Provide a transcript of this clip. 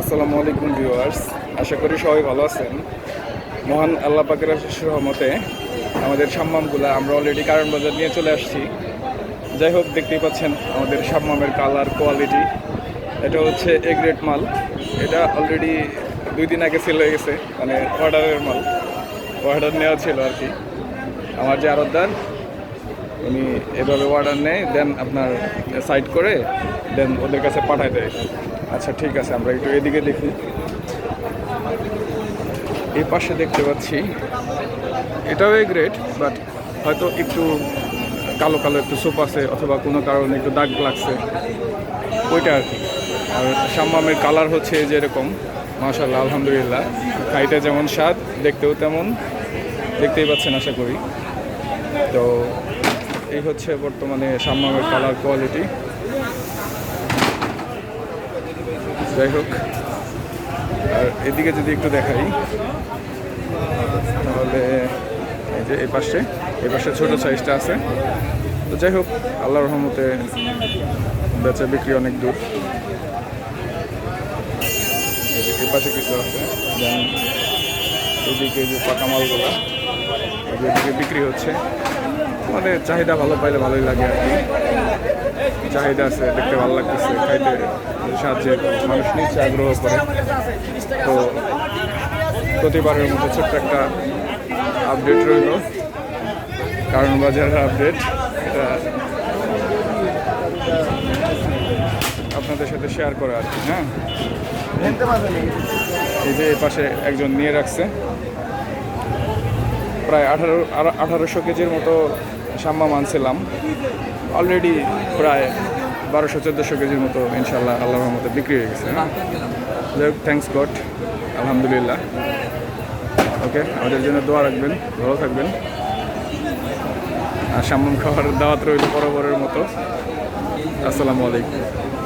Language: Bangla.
আসসালামু আলাইকুম ভিউয়ার্স। আশা করি সবাই ভালো আছেন। মহান আল্লাহ পাকের আশিস রহমতে আমাদের সাম্মামগুলো আমরা অলরেডি কারণ বাজার নিয়ে চলে আসছি। যাই হোক, দেখতেই পাচ্ছেন আমাদের সাম্মামের কালার কোয়ালিটি এটা হচ্ছে এ গ্রেড মাল। এটা অলরেডি দুই দিন আগে সেল হয়ে গেছে মানে অর্ডারের মাল। অর্ডার নেওয়া ছিল আর কি। আমার যে আরতদার উনি এভাবে অর্ডার নেয় দেন আপনার সাইড করে দেন ওদের কাছে পাঠায় দেয়। আচ্ছা ঠিক আছে, আমরা একটু এদিকে দেখি। এই পাশে দেখতে পাচ্ছি। এটাও এ গ্রেড বাট হয়তো একটু কালো কালো একটু সোপ আছে, অথবা কোনো কারণে একটু দাগ লাগছে। ওইটা আর কি। আর সাম্মামের কালার হচ্ছে এই যে এরকম। মাশাল্লাহ আলহামদুলিল্লাহ। খাইতে যেমন স্বাদ, দেখতেও তেমন। দেখতেই পাচ্ছেন, আশা করি। তো এই হচ্ছে বর্তমানে সাম্মামের কালার কোয়ালিটি যাই হোক, আর এদিকে যদি একটু দেখাই, তাহলে এই যে এই পাশে এই পাশে ছোটো সাইজটা আছে। তো যাই হোক আল্লাহ রহমতে বেচা বিক্রি অনেক দূর। যে পাশে কিছু আছে দেন এদিকে যে পাকা মালগুলো এদিকে বিক্রি হচ্ছে। আমাদের চাহিদা ভালো পাইলে ভালোই লাগে আর কি। চাহিদা আছে, দেখতে ভালো লাগতেছে, খাইতে সাহায্যে মানুষ নিচ্ছে আগ্রহ করে। তো প্রতিবারের মতো ছোট্ট একটা আপডেট রইল। কারণ বাজারের আপডেট এটা আপনাদের সাথে শেয়ার করা আর কি হ্যাঁ? এই যে পাশে একজন নিয়ে রাখছে। প্রায় আঠারো, আঠারোশো কেজির মতো সাম্মা মানছিলাম অলরেডি প্রায় বারোশো, চোদ্দোশো কেজির মতো ইনশাল্লাহ আল্লাহর মতো বিক্রি হয়ে গেছে। হ্যাঁ যাই থ্যাংকস গড আলহামদুলিল্লাহ। ওকে আমাদের জন্য দোয়া রাখবেন, ভালো থাকবেন। আর সামন খাওয়ার দাওয়াত রইল বরাবরের মতো। আসসালামু আলাইকুম।